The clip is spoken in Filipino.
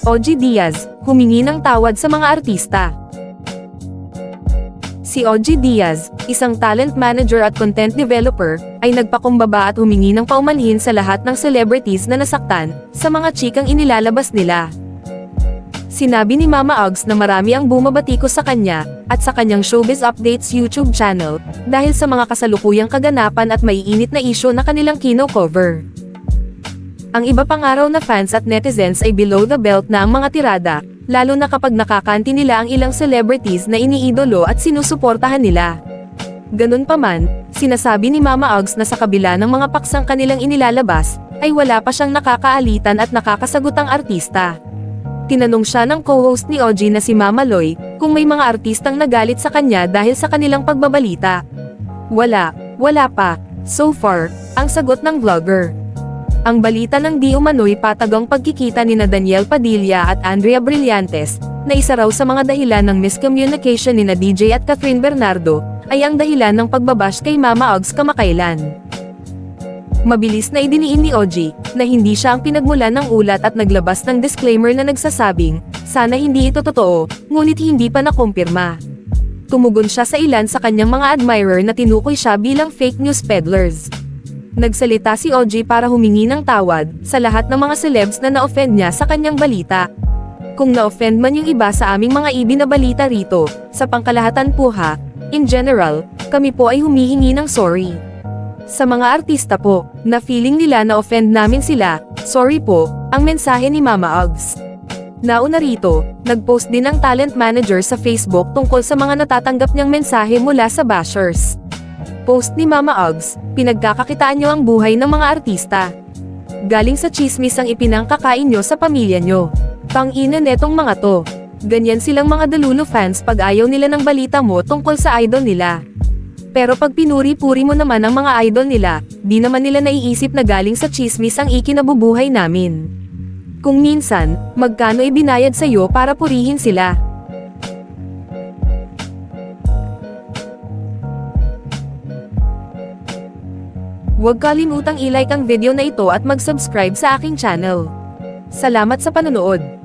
OG Diaz, humingi ng tawad sa mga artista. Si OG Diaz, isang talent manager at content developer, ay nagpakumbaba at humingi ng paumanhin sa lahat ng celebrities na nasaktan sa mga chikang inilalabas nila. Sinabi ni Mama Uggs na marami ang bumabatiko sa kanya at sa kanyang Showbiz Updates YouTube channel dahil sa mga kasalukuyang kaganapan at maiinit na isyo na kanilang kino-cover. Ang iba pang araw na fans at netizens ay below the belt na ang mga tirada, lalo na kapag nakakanti nila ang ilang celebrities na iniidolo at sinusuportahan nila. Ganun pa man, sinasabi ni Mama Uggs na sa kabila ng mga paksang kanilang inilalabas, ay wala pa siyang nakakaalitan at nakakasagutang artista. Tinanong siya ng co-host ni OG na si Mama Loy, kung may mga artistang nagalit sa kanya dahil sa kanilang pagbabalita. Wala, wala pa, so far, ang sagot ng vlogger. Ang balita ng di umano'y patagang pagkikita ni na Daniel Padilla at Andrea Brillantes, na isa raw sa mga dahilan ng miscommunication ni na DJ at Catherine Bernardo, ay ang dahilan ng pagbabash kay Mama Uggs kamakailan. Mabilis na idiniin ni OG, na hindi siya ang pinagmulan ng ulat at naglabas ng disclaimer na nagsasabing, sana hindi ito totoo, ngunit hindi pa nakumpirma. Tumugon siya sa ilan sa kanyang mga admirer na tinukoy siya bilang fake news peddlers. Nagsalita si OG para humingi ng tawad sa lahat ng mga celebs na na-offend niya sa kanyang balita. Kung na-offend man yung iba sa aming mga ibinabalita rito, sa pangkalahatan po ha, in general, kami po ay humihingi ng sorry. Sa mga artista po, na feeling nila na offend namin sila, sorry po, ang mensahe ni Mama Uggs. Nauna rito, nag-post din ang talent manager sa Facebook tungkol sa mga natatanggap niyang mensahe mula sa bashers. Post ni Mama Uggs, pinagkakakitaan niyo ang buhay ng mga artista. Galing sa chismis ang ipinangkakain niyo sa pamilya niyo. Pang-ina netong mga to. Ganyan silang mga Dalulo fans pag ayaw nila ng balita mo tungkol sa idol nila. Pero pag pinuri-puri mo naman ang mga idol nila, di naman nila naiisip na galing sa chismis ang ikinabubuhay namin. Kung minsan, magkano ibinayad sa'yo para purihin sila. Huwag kalimutang i-like ang video na ito at mag-subscribe sa aking channel. Salamat sa panonood!